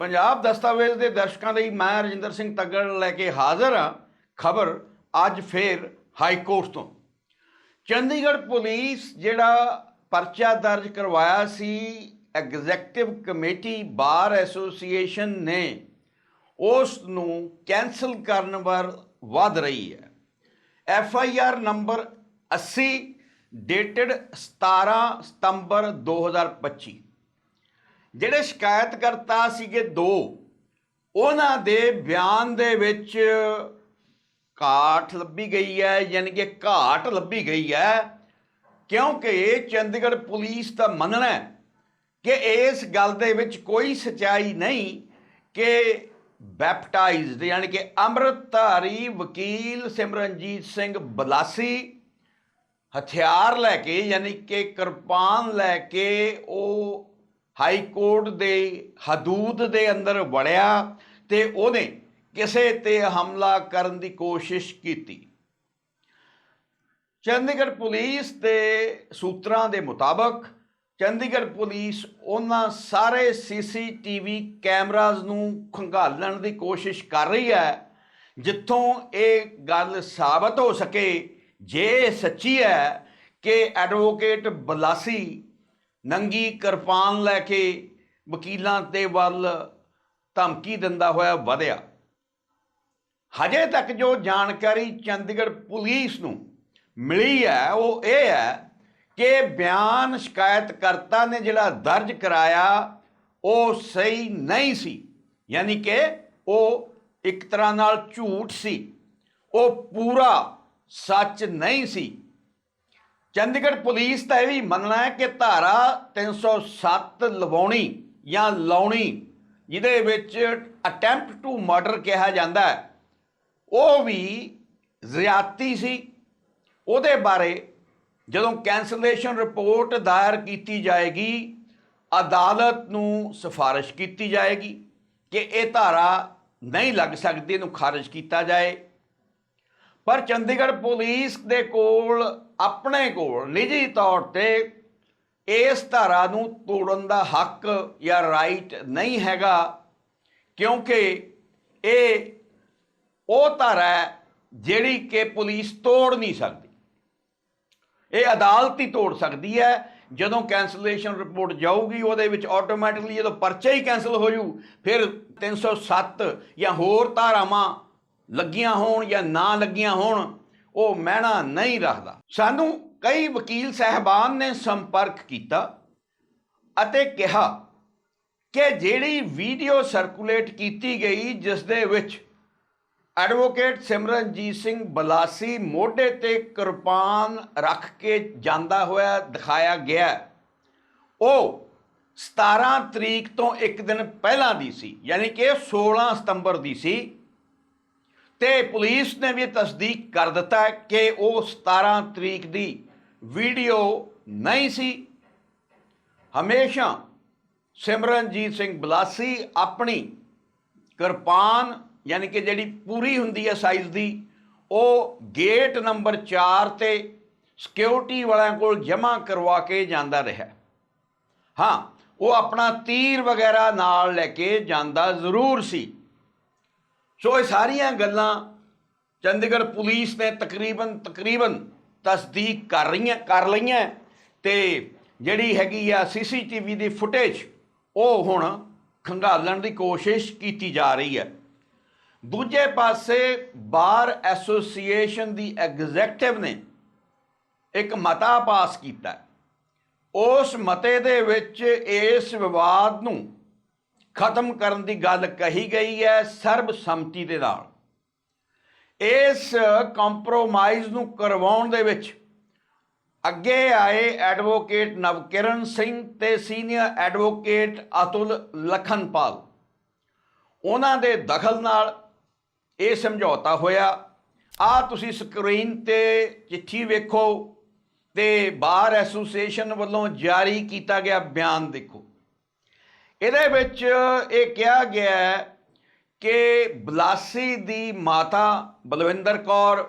ਪੰਜਾਬ ਦਸਤਾਵੇਜ਼ ਦੇ ਦਰਸ਼ਕਾਂ ਲਈ ਮੈਂ ਰਜਿੰਦਰ ਸਿੰਘ ਤੱਗੜ ਲੈ ਕੇ ਹਾਜ਼ਰ ਹਾਂ। ਖਬਰ ਅੱਜ ਫੇਰ ਹਾਈ ਕੋਰਟ ਤੋਂ। ਚੰਡੀਗੜ੍ਹ ਪੁਲਿਸ ਜਿਹੜਾ ਪਰਚਾ ਦਰਜ ਕਰਵਾਇਆ ਸੀ, ਐਗਜ਼ੈਕਟਿਵ ਕਮੇਟੀ ਬਾਰ ਐਸੋਸੀਏਸ਼ਨ ਨੇ, ਉਸ ਨੂੰ ਕੈਨਸਲ ਕਰਨ ਵੱਲ ਵਧ ਰਹੀ ਹੈ। F I R number 80 dated 17 ਸਤੰਬਰ 2025 ਜਿਹੜੇ ਸ਼ਿਕਾਇਤਕਰਤਾ ਸੀਗੇ ਦੋ, ਉਹਨਾਂ ਦੇ ਬਿਆਨ ਦੇ ਵਿੱਚ ਘਾਟ ਲੱਭੀ ਗਈ ਹੈ, ਯਾਨੀ ਕਿ ਘਾਟ ਲੱਭੀ ਗਈ ਹੈ, ਕਿਉਂਕਿ ਚੰਡੀਗੜ੍ਹ ਪੁਲਿਸ ਦਾ ਮੰਨਣਾ ਹੈ ਕਿ ਇਸ ਗੱਲ ਦੇ ਵਿੱਚ ਕੋਈ ਸਚਾਈ ਨਹੀਂ ਕਿ ਬੈਪਟਾਈਜ਼ਡ, ਯਾਨੀ ਕਿ ਅੰਮ੍ਰਿਤਧਾਰੀ ਵਕੀਲ ਸਿਮਰਨਜੀਤ ਸਿੰਘ ਬਲਾਸੀ ਹਥਿਆਰ ਲੈ ਕੇ, ਯਾਨੀ ਕਿ ਕਿਰਪਾਨ ਲੈ ਕੇ ਉਹ ਹਾਈ ਕੋਰਟ ਦੇ ਹਦੂਦ ਦੇ ਅੰਦਰ ਵੜਿਆ ਤੇ ਉਹਨੇ ਕਿਸੇ ਤੇ ਹਮਲਾ ਕਰਨ ਦੀ ਕੋਸ਼ਿਸ਼ ਕੀਤੀ। ਚੰਡੀਗੜ੍ਹ ਪੁਲਿਸ ਦੇ ਸੂਤਰਾਂ ਦੇ ਮੁਤਾਬਕ ਚੰਡੀਗੜ੍ਹ ਪੁਲਿਸ ਉਹਨਾਂ ਸਾਰੇ ਸੀਸੀਟੀਵੀ ਕੈਮਰਾਜ਼ ਨੂੰ ਖੰਗਾਲਣ ਦੀ ਕੋਸ਼ਿਸ਼ ਕਰ ਰਹੀ ਹੈ, ਜਿੱਥੋਂ ਇਹ ਗੱਲ ਸਾਬਤ ਹੋ ਸਕੇ। ਜੇ ਇਹ ਸੱਚੀ ਹੈ ਕਿ ਐਡਵੋਕੇਟ ਬਲਾਸੀ ਨੰਗੀ ਕਿਰਪਾਨ ਲੈ ਕੇ ਵਕੀਲਾਂ ਦੇ ਵੱਲ ਧਮਕੀ ਦਿੰਦਾ ਹੋਇਆ ਵਧਿਆ। ਹਜੇ ਤੱਕ ਜੋ ਜਾਣਕਾਰੀ ਚੰਡੀਗੜ੍ਹ ਪੁਲਿਸ ਨੂੰ ਮਿਲੀ ਹੈ, ਉਹ ਇਹ ਹੈ ਕਿ ਬਿਆਨ ਸ਼ਿਕਾਇਤਕਰਤਾ ਨੇ ਜਿਹੜਾ ਦਰਜ ਕਰਾਇਆ, ਉਹ ਸਹੀ ਨਹੀਂ ਸੀ। ਯਾਨੀ ਕਿ ਉਹ ਇੱਕ ਤਰ੍ਹਾਂ ਨਾਲ ਝੂਠ ਸੀ। ਉਹ ਪੂਰਾ ਸੱਚ ਨਹੀਂ ਸੀ। ਚੰਡੀਗੜ੍ਹ ਪੁਲਿਸ ਦਾ ਇਹ ਵੀ ਮੰਨਣਾ ਹੈ ਕਿ ਧਾਰਾ 307 ਲਵਾਉਣੀ ਜਾਂ ਲਾਉਣੀ, ਜਿਹਦੇ ਵਿੱਚ ਅਟੈਂਪਟ ਟੂ ਮਰਡਰ ਕਿਹਾ ਜਾਂਦਾ ਹੈ, ਉਹ ਵੀ ਜ਼ਿਆਤੀ ਸੀ। ਉਹਦੇ ਬਾਰੇ ਜਦੋਂ ਕੈਂਸਲੇਸ਼ਨ ਰਿਪੋਰਟ ਦਾਇਰ ਕੀਤੀ ਜਾਏਗੀ, ਅਦਾਲਤ ਨੂੰ ਸਿਫਾਰਿਸ਼ ਕੀਤੀ ਜਾਏਗੀ ਕਿ ਇਹ ਧਾਰਾ ਨਹੀਂ ਲੱਗ ਸਕਦੀ, ਇਹਨੂੰ ਖਾਰਜ ਕੀਤਾ ਜਾਏ। ਪਰ ਚੰਡੀਗੜ੍ਹ ਪੁਲਿਸ ਦੇ ਕੋਲ, ਆਪਣੇ ਕੋਲ ਨਿੱਜੀ ਤੌਰ ਤੇ ਇਸ ਧਾਰਾ ਨੂੰ ਤੋੜਨ ਦਾ ਹੱਕ ਜਾਂ ਰਾਈਟ ਨਹੀਂ ਹੈਗਾ, ਕਿਉਂਕਿ ਇਹ ਉਹ ਧਾਰਾ ਹੈ ਜਿਹੜੀ ਕਿ ਪੁਲਿਸ ਤੋੜ ਨਹੀਂ ਸਕਦੀ। ਇਹ ਅਦਾਲਤ ਹੀ ਤੋੜ ਸਕਦੀ ਹੈ। ਜਦੋਂ ਕੈਂਸਲੇਸ਼ਨ ਰਿਪੋਰਟ ਜਾਊਗੀ, ਉਹਦੇ ਵਿੱਚ ਆਟੋਮੈਟਿਕਲੀ ਜਦੋਂ ਪਰਚਾ ਹੀ ਕੈਂਸਲ ਹੋ ਜੂ ਫਿਰ 307 ਜਾਂ ਹੋਰ ਧਾਰਾਵਾਂ ਲੱਗੀਆਂ ਹੋਣ ਜਾਂ ਨਾ ਲੱਗੀਆਂ ਹੋਣ, ਉਹ ਮਹਿਣਾ ਨਹੀਂ ਰੱਖਦਾ। ਸਾਨੂੰ ਕਈ ਵਕੀਲ ਸਹਿਬਾਨ ਨੇ ਸੰਪਰਕ ਕੀਤਾ ਅਤੇ ਕਿਹਾ ਕਿ ਜਿਹੜੀ ਵੀਡੀਓ ਸਰਕੂਲੇਟ ਕੀਤੀ ਗਈ, ਜਿਸ ਦੇ ਵਿੱਚ ਐਡਵੋਕੇਟ ਸਿਮਰਨਜੀਤ ਸਿੰਘ ਬਲਾਸੀ ਮੋਢੇ ਤੇ ਕਿਰਪਾਨ ਰੱਖ ਕੇ ਜਾਂਦਾ ਹੋਇਆ ਦਿਖਾਇਆ ਗਿਆ। ਉਹ 17 ਤਰੀਕ ਤੋਂ ਇੱਕ ਦਿਨ ਪਹਿਲਾਂ ਦੀ ਸੀ, ਯਾਨੀ ਕਿ 16 ਸਤੰਬਰ ਦੀ ਸੀ। ਤੇ ਪੁਲਿਸ ਨੇ ਵੀ ਤਸਦੀਕ ਕਰ ਦਿੱਤਾ ਹੈ ਕਿ ਉਹ 17 ਤਰੀਕ ਦੀ ਵੀਡੀਓ ਨਹੀਂ ਸੀ। ਹਮੇਸ਼ਾ ਸਿਮਰਨਜੀਤ ਸਿੰਘ ਬਲਾਸੀ ਆਪਣੀ ਕਿਰਪਾਨ, ਯਾਨੀ ਕਿ ਜਿਹੜੀ ਪੂਰੀ ਹੁੰਦੀ ਹੈ ਸਾਈਜ਼ ਦੀ, ਉਹ ਗੇਟ ਨੰਬਰ 4 ਤੇ ਸਿਕਿਉਰਿਟੀ ਵਾਲਿਆਂ ਕੋਲ ਜਮ੍ਹਾਂ ਕਰਵਾ ਕੇ ਜਾਂਦਾ ਰਿਹਾ ਹਾਂ, ਉਹ ਆਪਣਾ ਤੀਰ ਵਗੈਰਾ ਨਾਲ ਲੈ ਕੇ ਜਾਂਦਾ ਜ਼ਰੂਰ ਸੀ। ਸੋ ਇਹ ਸਾਰੀਆਂ ਗੱਲਾਂ ਚੰਡੀਗੜ੍ਹ ਪੁਲਿਸ ਨੇ ਤਕਰੀਬਨ ਤਕਰੀਬਨ ਤਸਦੀਕ ਕਰ ਰਹੀਆਂ, ਕਰ ਲਈਆਂ ਤੇ ਜਿਹੜੀ ਹੈਗੀ ਆ ਸੀਸੀਟੀਵੀ ਦੀ ਫੁਟੇਜ, ਉਹ ਹੁਣ ਖੰਗਾਲਣ ਦੀ ਕੋਸ਼ਿਸ਼ ਕੀਤੀ ਜਾ ਰਹੀ ਹੈ। ਦੂਜੇ ਪਾਸੇ ਬਾਰ ਐਸੋਸੀਏਸ਼ਨ ਦੀ ਐਗਜ਼ੈਕਟਿਵ ਨੇ ਇੱਕ ਮਤਾ ਪਾਸ ਕੀਤਾ ਉਸ ਮਤੇ ਦੇ ਵਿੱਚ ਇਸ ਵਿਵਾਦ ਨੂੰ ਖਤਮ ਕਰਨ ਦੀ ਗੱਲ ਕਹੀ ਗਈ ਹੈ ਸਰਬਸੰਮਤੀ ਦੇ ਨਾਲ। ਇਸ ਕੰਪਰੋਮਾਈਜ਼ ਨੂੰ ਕਰਵਾਉਣ ਦੇ ਵਿੱਚ ਅੱਗੇ ਆਏ ਐਡਵੋਕੇਟ ਨਵਕਿਰਨ ਸਿੰਘ ਤੇ ਸੀਨੀਅਰ ਐਡਵੋਕੇਟ ਅਤੁਲ ਲਖਨਪਾਲ। ਉਹਨਾਂ ਦੇ ਦਖਲ ਨਾਲ ਇਹ ਸਮਝੌਤਾ ਹੋਇਆ। ਆ ਤੁਸੀਂ ਸਕਰੀਨ ਤੇ ਚਿੱਠੀ ਵੇਖੋ ਤੇ ਬਾਰ ਐਸੋਸੀਏਸ਼ਨ ਵੱਲੋਂ ਜਾਰੀ ਕੀਤਾ ਗਿਆ ਬਿਆਨ ਦੇਖੋ। ਇਹਦੇ ਵਿੱਚ ਇਹ ਕਿਹਾ ਗਿਆ ਹੈ ਕਿ ਬਲਾਸੀ ਦੀ ਮਾਤਾ ਬਲਵਿੰਦਰ ਕੌਰ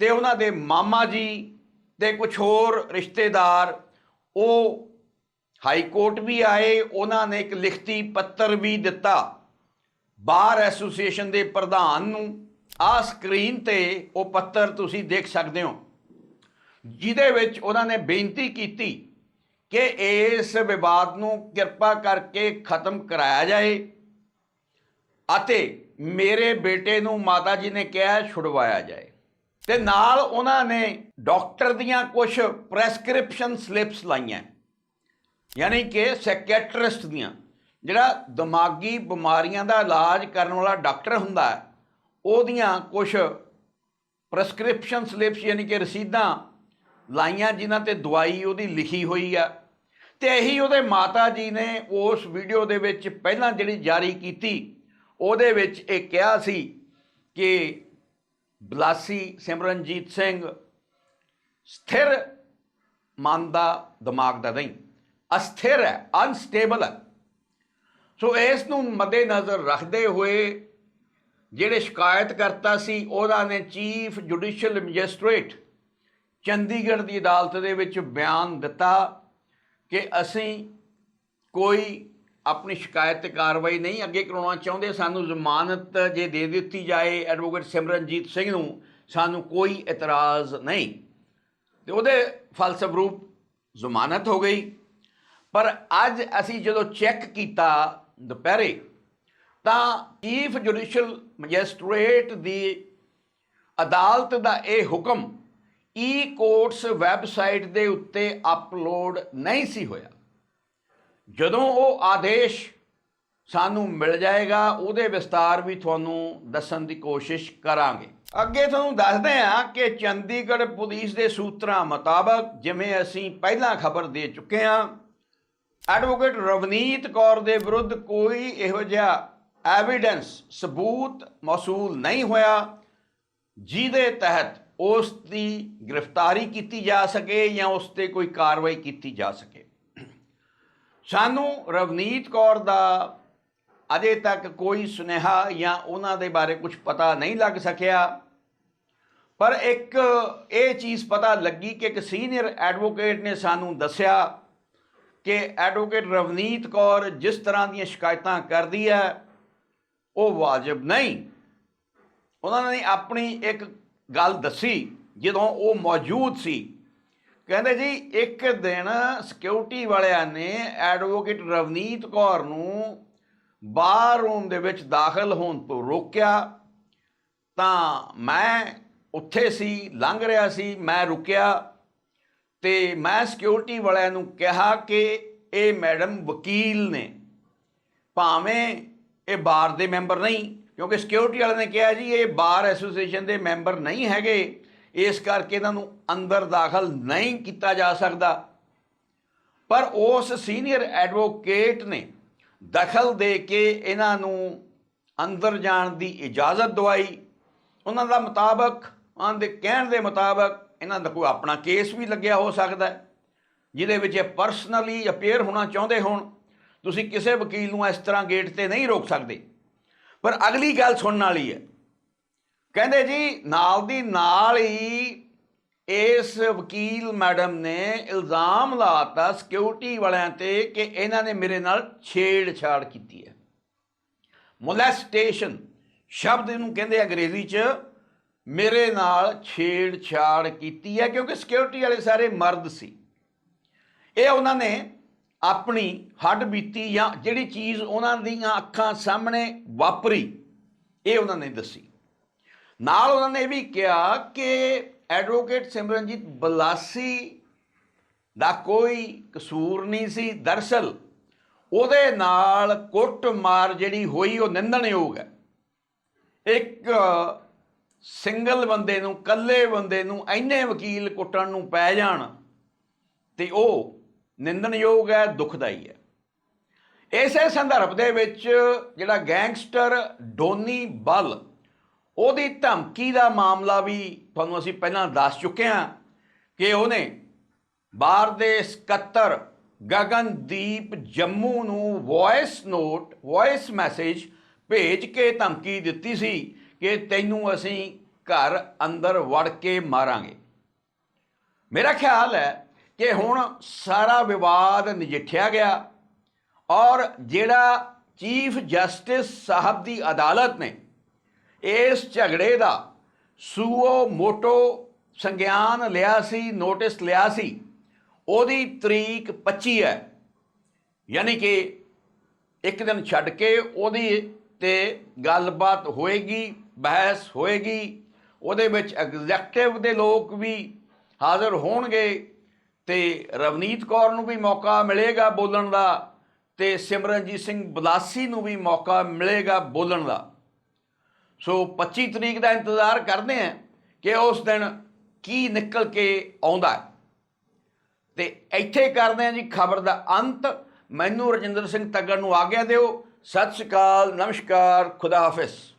ਤੇ ਉਹਨਾਂ ਦੇ ਮਾਮਾ ਜੀ ਤੇ ਕੁਝ ਹੋਰ ਰਿਸ਼ਤੇਦਾਰ, ਉਹ ਹਾਈ ਕੋਰਟ ਵੀ ਆਏ, ਉਹਨਾਂ ਨੇ ਇੱਕ ਲਿਖਤੀ ਪੱਤਰ ਵੀ ਦਿੱਤਾ। ਬਾਰ ਐਸੋਸੀਏਸ਼ਨ ਦੇ ਪ੍ਰਧਾਨ ਨੂੰ ਆ ਸਕਰੀਨ ਤੇ ਉਹ ਪੱਤਰ ਤੁਸੀਂ ਦੇਖ ਸਕਦੇ ਹੋ, ਜਿਹਦੇ ਵਿੱਚ ਉਹਨਾਂ ਨੇ ਬੇਨਤੀ ਕੀਤੀ ਕਿ ਇਸ ਵਿਵਾਦ ਨੂੰ ਕਿਰਪਾ ਕਰਕੇ ਖਤਮ ਕਰਾਇਆ ਜਾਏ ਅਤੇ ਮੇਰੇ ਬੇਟੇ ਨੂੰ ਮਾਤਾ ਜੀ ਨੇ ਕਿਹਾ ਛੁਡਵਾਇਆ ਜਾਏ। ਤੇ ਨਾਲ ਉਹਨਾਂ ਨੇ ਡਾਕਟਰ ਦੀਆਂ ਕੁਝ ਪ੍ਰੈਸਕ੍ਰਿਪਸ਼ਨ ਸਲਿੱਪਸ ਲਾਈਆਂ। ਯਾਨੀ ਕਿ ਸੈਕੈਟਰਿਸਟ ਦੀਆਂ। ਜਿਹੜਾ ਦਿਮਾਗੀ ਬਿਮਾਰੀਆਂ ਦਾ ਇਲਾਜ ਕਰਨ ਵਾਲਾ ਡਾਕਟਰ ਹੁੰਦਾ ਹੈ ਉਹਦੀਆਂ ਕੁਝ ਪ੍ਰੈਸਕ੍ਰਿਪਸ਼ਨ ਸਲਿੱਪਸ ਯਾਨੀ ਕਿ ਰਸੀਦਾਂ ਲਾਈਆਂ, ਜਿਨ੍ਹਾਂ ਤੇ ਦਵਾਈ ਉਹਦੀ ਲਿਖੀ ਹੋਈ ਆ। ਤੇ ਇਹੀ ਉਹਦੇ ਮਾਤਾ ਜੀ ਨੇ ਉਸ ਵੀਡੀਓ ਦੇ ਵਿੱਚ ਪਹਿਲਾਂ ਜਿਹੜੀ ਜਾਰੀ ਕੀਤੀ, ਉਹਦੇ ਵਿੱਚ ਇਹ ਕਿਹਾ ਸੀ ਕਿ ਬਲਾਸੀ ਸਿਮਰਨਜੀਤ ਸਿੰਘ ਸਥਿਰ ਮਨ ਦਾ ਦਿਮਾਗ ਦਾ ਨਹੀਂ, ਅਸਥਿਰ ਹੈ ਅਨਸਟੇਬਲ ਹੈ। ਸੋ ਇਸ ਨੂੰ ਮੱਦੇਨਜ਼ਰ ਰੱਖਦੇ ਹੋਏ ਜਿਹੜੇ ਸ਼ਿਕਾਇਤ ਕਰਤਾ ਸੀ ਉਹਨਾਂ ਨੇ ਚੀਫ ਜੁਡੀਸ਼ੀਅਲ ਮੈਜਿਸਟ੍ਰੇਟ ਚੰਡੀਗੜ੍ਹ ਦੀ ਅਦਾਲਤ ਦੇ ਵਿੱਚ ਬਿਆਨ ਦਿੱਤਾ ਕਿ ਅਸੀਂ ਕੋਈ ਆਪਣੀ ਸ਼ਿਕਾਇਤ ਤੇ ਕਾਰਵਾਈ ਨਹੀਂ ਅੱਗੇ ਕਰਾਉਣਾ ਚਾਹੁੰਦੇ, ਸਾਨੂੰ ਜ਼ਮਾਨਤ ਜੇ ਦੇ ਦਿੱਤੀ ਜਾਏ ਐਡਵੋਕੇਟ ਸਿਮਰਨਜੀਤ ਸਿੰਘ ਨੂੰ, ਸਾਨੂੰ ਕੋਈ ਇਤਰਾਜ਼ ਨਹੀਂ। ਤੇ ਉਹਦੇ ਫਲਸਰੂਪ ਜ਼ਮਾਨਤ ਹੋ ਗਈ। ਪਰ ਅੱਜ ਅਸੀਂ ਜਦੋਂ ਚੈੱਕ ਕੀਤਾ ਦੁਪਹਿਰੇ, ਤਾਂ ਚੀਫ ਜੁਡੀਸ਼ੀਅਲ ਮੈਜਿਸਟ੍ਰੇਟ ਦੀ ਅਦਾਲਤ ਦਾ ਇਹ ਹੁਕਮ ਈ ਕੋਰਟਸ ਵੈਬਸਾਈਟ ਦੇ ਉੱਤੇ ਅਪਲੋਡ ਨਹੀਂ ਸੀ ਹੋਇਆ। ਜਦੋਂ ਉਹ ਆਦੇਸ਼ ਸਾਨੂੰ ਮਿਲ ਜਾਏਗਾ, ਉਹਦੇ ਵਿਸਤਾਰ ਵੀ ਤੁਹਾਨੂੰ ਦੱਸਣ ਦੀ ਕੋਸ਼ਿਸ਼ ਕਰਾਂਗੇ। ਅੱਗੇ ਤੁਹਾਨੂੰ ਦੱਸਦੇ ਹਾਂ ਕਿ ਚੰਡੀਗੜ੍ਹ ਪੁਲਿਸ ਦੇ ਸੂਤਰਾਂ ਮੁਤਾਬਕ ਜਿਵੇਂ ਅਸੀਂ ਪਹਿਲਾਂ ਖਬਰ ਦੇ ਚੁੱਕੇ ਹਾਂ ਐਡਵੋਕੇਟ ਰਵਨੀਤ ਕੌਰ ਦੇ ਵਿਰੁੱਧ ਕੋਈ ਇਹੋ ਜਿਹਾ ਐਵੀਡੈਂਸ ਸਬੂਤ ਮੌਸੂਲ ਨਹੀਂ ਹੋਇਆ, ਜਿਹਦੇ ਤਹਿਤ ਉਸ ਦੀ ਗ੍ਰਿਫਤਾਰੀ ਕੀਤੀ ਜਾ ਸਕੇ ਜਾਂ ਉਸ ਤੇ ਕੋਈ ਕਾਰਵਾਈ ਕੀਤੀ ਜਾ ਸਕੇ। ਸਾਨੂੰ ਰਵਨੀਤ ਕੌਰ ਦਾ ਅਜੇ ਤੱਕ ਕੋਈ ਸੁਨੇਹਾ ਜਾਂ ਉਹਨਾਂ ਦੇ ਬਾਰੇ ਕੁਝ ਪਤਾ ਨਹੀਂ ਲੱਗ ਸਕਿਆ। ਪਰ ਇੱਕ ਇਹ ਚੀਜ਼ ਪਤਾ ਲੱਗੀ ਕਿ ਇੱਕ ਸੀਨੀਅਰ ਐਡਵੋਕੇਟ ਨੇ ਸਾਨੂੰ ਦੱਸਿਆ ਕਿ ਐਡਵੋਕੇਟ ਰਵਨੀਤ ਕੌਰ ਜਿਸ ਤਰ੍ਹਾਂ ਦੀਆਂ ਸ਼ਿਕਾਇਤਾਂ ਕਰਦੀ ਹੈ, ਉਹ ਵਾਜਬ ਨਹੀਂ। ਉਹਨਾਂ ਨੇ ਆਪਣੀ ਇੱਕ ਗੱਲ ਦੱਸੀ, ਜਦੋਂ ਉਹ ਮੌਜੂਦ ਸੀ। ਕਹਿੰਦੇ ਜੀ, ਇੱਕ ਦਿਨ ਸਿਕਿਉਰਿਟੀ ਵਾਲਿਆਂ ਨੇ ਐਡਵੋਕੇਟ ਰਵਨੀਤ ਕੌਰ ਨੂੰ ਬਾਰ ਰੂਮ ਦੇ ਵਿੱਚ ਦਾਖਲ ਹੋਣ ਤੋਂ ਰੋਕਿਆ। ਤਾਂ ਮੈਂ ਉੱਥੇ ਸੀ, ਲੰਘ ਰਿਹਾ ਸੀ, ਮੈਂ ਰੁਕਿਆ ਤੇ ਮੈਂ ਸਿਕਿਉਰਿਟੀ ਵਾਲਿਆਂ ਨੂੰ ਕਿਹਾ ਕਿ ਇਹ ਮੈਡਮ ਵਕੀਲ ਨੇ। ਭਾਵੇਂ ਇਹ ਬਾਰ ਦੇ ਮੈਂਬਰ ਨਹੀਂ ਕਿਉਂਕਿ ਸਿਕਿਉਰਿਟੀ ਵਾਲਿਆਂ ਨੇ ਕਿਹਾ ਜੀ, ਇਹ ਬਾਰ ਐਸੋਸੀਏਸ਼ਨ ਦੇ ਮੈਂਬਰ ਨਹੀਂ ਹੈਗੇ। ਇਸ ਕਰਕੇ ਇਹਨਾਂ ਨੂੰ ਅੰਦਰ ਦਾਖਲ ਨਹੀਂ ਕੀਤਾ ਜਾ ਸਕਦਾ। ਪਰ ਉਸ ਸੀਨੀਅਰ ਐਡਵੋਕੇਟ ਨੇ ਦਖਲ ਦੇ ਕੇ ਇਹਨਾਂ ਨੂੰ ਅੰਦਰ ਜਾਣ ਦੀ ਇਜਾਜ਼ਤ ਦਵਾਈ। ਉਹਨਾਂ ਦਾ ਮੁਤਾਬਕ, ਉਹਨਾਂ ਦੇ ਕਹਿਣ ਦੇ ਮੁਤਾਬਕ ਇਹਨਾਂ ਦਾ ਕੋਈ ਆਪਣਾ ਕੇਸ ਵੀ ਲੱਗਿਆ ਹੋ ਸਕਦਾ ਹੈ, ਜਿਹਦੇ ਵਿੱਚ ਇਹ ਪਰਸਨਲੀ ਅਪੀਅਰ ਹੋਣਾ ਚਾਹੁੰਦੇ ਹੋਣ। ਤੁਸੀਂ ਕਿਸੇ ਵਕੀਲ ਨੂੰ ਇਸ ਤਰ੍ਹਾਂ ਗੇਟ ਤੇ ਨਹੀਂ ਰੋਕ ਸਕਦੇ। ਪਰ ਅਗਲੀ ਗੱਲ ਸੁਣਨ ਵਾਲੀ ਹੈ। ਕਹਿੰਦੇ ਜੀ, ਨਾਲ ਦੀ ਨਾਲ ਹੀ ਇਸ ਵਕੀਲ ਮੈਡਮ ਨੇ ਇਲਜ਼ਾਮ ਲਾਤਾ ਸਿਕਿਉਰਿਟੀ ਵਾਲਿਆਂ ਤੇ ਕਿ ਇਹਨਾਂ ਨੇ ਮੇਰੇ ਨਾਲ ਛੇੜਛਾੜ ਕੀਤੀ ਹੈ। ਮੋਲੈਸਟੇਸ਼ਨ ਸ਼ਬਦ ਇਹਨੂੰ ਕਹਿੰਦੇ ਅੰਗਰੇਜ਼ੀ 'ਚ, ਮੇਰੇ ਨਾਲ ਛੇੜਛਾੜ ਕੀਤੀ ਹੈ ਕਿਉਂਕਿ ਸਿਕਿਉਰਿਟੀ ਵਾਲੇ ਸਾਰੇ ਮਰਦ ਸੀ। ਇਹ ਉਹਨਾਂ ਨੇ ਆਪਣੀ ਹੱਡ ਬੀਤੀ ਜਾਂ ਜਿਹੜੀ ਚੀਜ਼ ਉਹਨਾਂ ਦੀਆਂ ਅੱਖਾਂ ਸਾਹਮਣੇ ਵਾਪਰੀ, ਇਹ ਉਹਨਾਂ ਨੇ ਦੱਸੀ। ਨਾਲ ਉਹਨਾਂ ਨੇ ਇਹ ਵੀ ਕਿਹਾ ਕਿ ਐਡਵੋਕੇਟ ਸਿਮਰਨਜੀਤ ਬਲਾਸੀ ਦਾ ਕੋਈ ਕਸੂਰ ਨਹੀਂ ਸੀ। ਦਰਸਲ ਉਹਦੇ ਨਾਲ ਕੁੱਟਮਾਰ ਜਿਹੜੀ ਹੋਈ, ਉਹ ਨਿੰਦਣਯੋਗ ਹੈ। ਇੱਕ ਸਿੰਗਲ ਬੰਦੇ ਨੂੰ, ਇਕੱਲੇ ਬੰਦੇ ਨੂੰ ਐਨੇ ਵਕੀਲ ਕੁੱਟਣ ਨੂੰ ਪੈ ਜਾਣ ਤੇ ਉਹ ਨਿੰਦਣਯੋਗ ਹੈ, ਦੁਖਦਾਈ ਹੈ। ਇਸੇ ਸੰਦਰਭ ਦੇ ਵਿੱਚ ਜਿਹੜਾ ਗੈਂਗਸਟਰ ਡੋਨੀ ਬਲ, ਉਹਦੀ ਧਮਕੀ ਦਾ ਮਾਮਲਾ ਵੀ ਤੁਹਾਨੂੰ ਅਸੀਂ ਪਹਿਲਾਂ ਦੱਸ ਚੁੱਕੇ ਹਾਂ ਕਿ ਉਹਨੇ ਬਾਹਰ ਦੇ ਸਕੱਤਰ ਗਗਨਦੀਪ ਜੰਮੂ ਨੂੰ ਵੌਇਸ ਨੋਟ ਵੌਇਸ ਮੈਸੇਜ ਭੇਜ ਕੇ ਧਮਕੀ ਦਿੱਤੀ ਸੀ ਕਿ ਤੈਨੂੰ ਅਸੀਂ ਘਰ ਅੰਦਰ ਵੜ ਕੇ ਮਾਰਾਂਗੇ। ਮੇਰਾ ਖਿਆਲ ਹੈ ਕਿ ਹੁਣ ਸਾਰਾ ਵਿਵਾਦ ਨਜਿੱਠਿਆ ਗਿਆ ਔਰ ਜਿਹੜਾ ਚੀਫ ਜਸਟਿਸ ਸਾਹਿਬ ਦੀ ਅਦਾਲਤ ਨੇ ਇਸ ਝਗੜੇ ਦਾ ਸੂਓ ਮੋਟੋ ਸੰਗਿਆਨ ਲਿਆ ਸੀ, ਨੋਟਿਸ ਲਿਆ ਸੀ, ਉਹਦੀ ਤਰੀਕ 25 ਹੈ। ਯਾਨੀ ਕਿ ਇੱਕ ਦਿਨ ਛੱਡ ਕੇ ਉਹਦੀ ਤੇ ਗੱਲਬਾਤ ਹੋਏਗੀ, ਬਹਿਸ ਹੋਏਗੀ, ਉਹਦੇ ਵਿੱਚ ਐਗਜ਼ੈਕਟਿਵ ਦੇ ਲੋਕ ਵੀ ਹਾਜ਼ਰ ਹੋਣਗੇ। ਤੇ ਰਵਨੀਤ ਕੌਰ ਨੂੰ ਵੀ ਮੌਕਾ ਮਿਲੇਗਾ ਬੋਲਣ ਦਾ ਤੇ ਸਿਮਰਨਜੀਤ ਸਿੰਘ ਬਲਾਸੀ ਨੂੰ ਵੀ ਮੌਕਾ ਮਿਲੇਗਾ ਬੋਲਣ ਦਾ। ਸੋ 25 ਤਰੀਕ ਦਾ ਇੰਤਜ਼ਾਰ ਕਰਦੇ ਹਾਂ ਕਿ ਉਸ ਦਿਨ ਕੀ ਨਿਕਲ ਕੇ ਆਉਂਦਾ ਹੈ। ਤੇ ਇੱਥੇ ਕਰਦੇ ਹਾਂ ਜੀ ਖਬਰ ਦਾ ਅੰਤ। ਮੈਨੂੰ ਰਜਿੰਦਰ ਸਿੰਘ ਤੱਗੜ ਨੂੰ ਆਗਿਆ ਦਿਓ। ਸਤਿ ਸ਼੍ਰੀ ਅਕਾਲ, ਨਮਸਕਾਰ, ਖੁਦਾ ਹਾਫਿਜ਼।